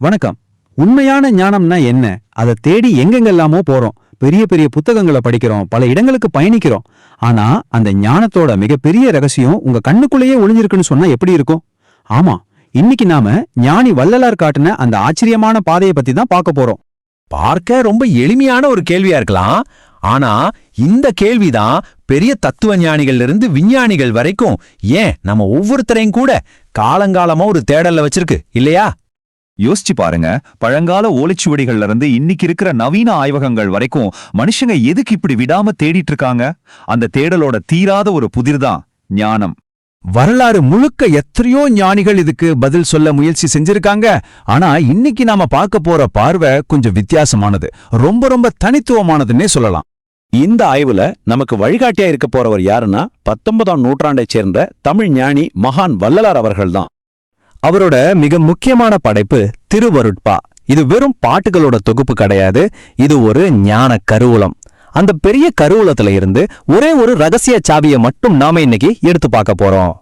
வணக்கம். உண்மையான ஞானம்னா என்ன? அதை தேடி எங்கெங்கெல்லாமோ போறோம். பெரிய பெரிய புத்தகங்களை படிக்கிறோம். பல இடங்களுக்கு பயணிக்கிறோம். ஆனா அந்த ஞானத்தோட மிகப்பெரிய ரகசியம் உங்க கண்ணுக்குள்ளேயே ஒளிஞ்சிருக்குன்னு சொன்னா எப்படி இருக்கும்? ஆமா இன்னைக்கு நாம ஞானி வள்ளலார் காட்டின அந்த ஆச்சரியமான பாதையை பத்தி தான் பார்க்க போறோம். பார்க்க ரொம்ப எளிமையான ஒரு கேள்வியா இருக்கலாம். ஆனா இந்த கேள்விதான் பெரிய தத்துவ ஞானிகள்ல இருந்து விஞ்ஞானிகள் வரைக்கும் ஏன் நம்ம ஒவ்வொருத்தரையும் கூட காலங்காலமா ஒரு தேடல்ல வச்சிருக்கு இல்லையா? யோசிச்சு பாருங்க. பழங்கால ஓலைச்சுவடிகள்ல இருந்து இன்னைக்கு இருக்கிற நவீன ஆய்வகங்கள் வரைக்கும் மனுஷங்க எதுக்கு இப்படி விடாம தேடிட்டு இருக்காங்க? அந்த தேடலோட தீராத ஒரு புதிர்தான் ஞானம். வரலாறு முழுக்க எத்தனையோ ஞானிகள் இதுக்கு பதில் சொல்ல முயற்சி செஞ்சிருக்காங்க. ஆனா இன்னைக்கு நாம பார்க்க போற பார்வை கொஞ்சம் வித்தியாசமானது. ரொம்ப ரொம்ப தனித்துவமானதுன்னே சொல்லலாம். இந்த ஆய்வுல நமக்கு வழிகாட்டியா இருக்க போறவர் யாருன்னா பத்தொன்பதாம் நூற்றாண்டைச் சேர்ந்த தமிழ் ஞானி மகான் வள்ளலார் அவர்கள்தான். அவரோட மிக முக்கியமான படைப்பு திருவருட்பா. இது வெறும் பாட்டுகளோட தொகுப்பு கிடையாது. இது ஒரு ஞான கருவூலம். அந்த பெரிய கருவூலத்துல இருந்து ஒரே ஒரு ரகசிய சாவியை மட்டும் நாம இன்னைக்கு எடுத்து பார்க்க போறோம்.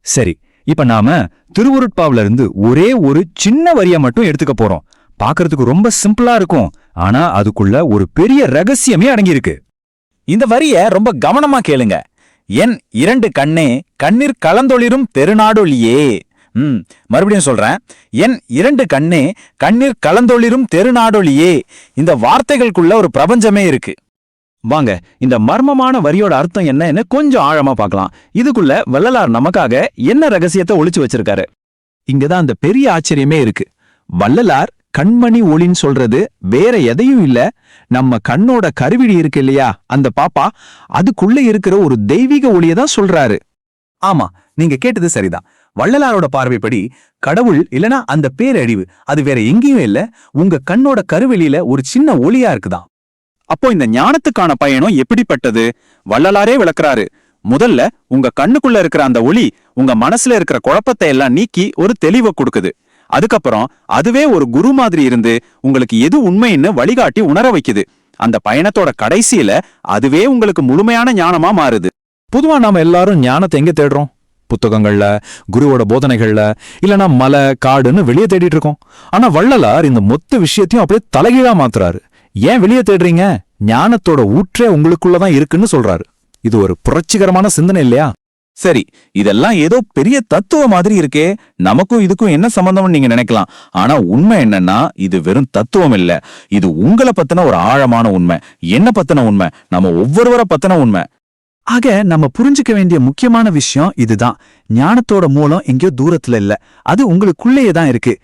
சரி இப்ப நாம திருவுருட்பாவில இருந்து ஒரே ஒரு சின்ன வரியை மட்டும் எடுத்துக்க போறோம். பாக்குறதுக்கு ரொம்ப சிம்பிளா இருக்கும். ஆனா அதுக்குள்ள ஒரு பெரிய ரகசியமே அடங்கியிருக்கு. இந்த வரிய ரொம்ப கவனமா கேளுங்க. என் இரண்டு கண்ணே கண்ணீர் கலந்தொளிரும் பெருநாடொலியே ம் மறுபடியும் சொல்றேன். என் இரண்டு கண்ணே கண்ணீர் கலந்தொளிரும் தெருநாடொலியே இந்த வார்த்தைகளுக்குள்ள ஒரு பிரபஞ்சமே இருக்கு. வாங்க இந்த மர்மமான வரியோட அர்த்தம் என்னன்னு கொஞ்சம் ஆழமா பார்க்கலாம். இதுக்குள்ள வள்ளலார் நமக்காக என்ன ரகசியத்தை ஒளிச்சு வச்சிருக்காரு? இங்கதான் அந்த பெரிய ஆச்சரியமே இருக்கு. வள்ளலார் கண்மணி ஒளின்னு சொல்றது வேற எதையும் இல்ல. நம்ம கண்ணோட கருவிழி இருக்கு இல்லையா அந்த பாப்பா? அதுக்குள்ள இருக்கிற ஒரு தெய்வீக ஒளியை தான் சொல்றாரு. ஆமா நீங்க கேட்டது சரிதான். வள்ளலாரோட பார்வைப்படி கடவுள் இல்லனா அந்த பேரழிவு அது வேற எங்கேயும் இல்ல உங்க கண்ணோட கருவெளியில ஒரு சின்ன ஒளியா இருக்குதாம். அப்போ இந்த ஞானத்துக்கான பயணம் எப்படிப்பட்டது? வள்ளலாரே விளக்குறாரு. முதல்ல உங்க கண்ணுக்குள்ள இருக்கிற அந்த ஒளி உங்க மனசுல இருக்கிற குழப்பத்தை எல்லாம் நீக்கி ஒரு தெளிவை கொடுக்குது. அதுக்கப்புறம் அதுவே ஒரு குரு மாதிரி இருந்து உங்களுக்கு எது உண்மைன்னு வழிகாட்டி உணர வைக்குது. அந்த பயணத்தோட கடைசியில அதுவே உங்களுக்கு முழுமையான ஞானமா மாறுது. பொதுவா நாம எல்லாரும் ஞானத்தை எங்க தேடுறோம்? புத்தகங்கள்ல குருவோட போதனைகள்ல இல்லனா மலை காடுன்னு வெளியே தேடிட்டு இருக்கோம். ஆனா வள்ளலார் இந்த மொத்த விஷயத்தையும் அப்படியே தலைகீழா மாத்துறாரு. ஏன் வெளியே தேடுறீங்க? ஞானத்தோட ஊற்றே உங்களுக்குள்ளதான் இருக்குன்னு சொல்றாரு. இது ஒரு புரட்சிகரமான சிந்தனை இல்லையா? சரி இதெல்லாம் ஏதோ பெரிய தத்துவ மாதிரி இருக்கே. நமக்கும் இதுக்கும் என்ன சம்பந்தம்னு நீங்க நினைக்கலாம். ஆனா உண்மை என்னன்னா இது வெறும் தத்துவம் இல்ல. இது உங்களை பத்தின ஒரு ஆழமான உண்மை. என்ன பத்தின உண்மை? நம்ம ஒவ்வொருவரை பத்தின உண்மை. ஆக நம்ம புரிஞ்சுக்க வேண்டிய முக்கியமான விஷயம் இதுதான். ஞானத்தோட மூலம் எங்கேயோ தூரத்துல இல்ல. அது உங்களுக்குள்ளேயே தான் இருக்கு.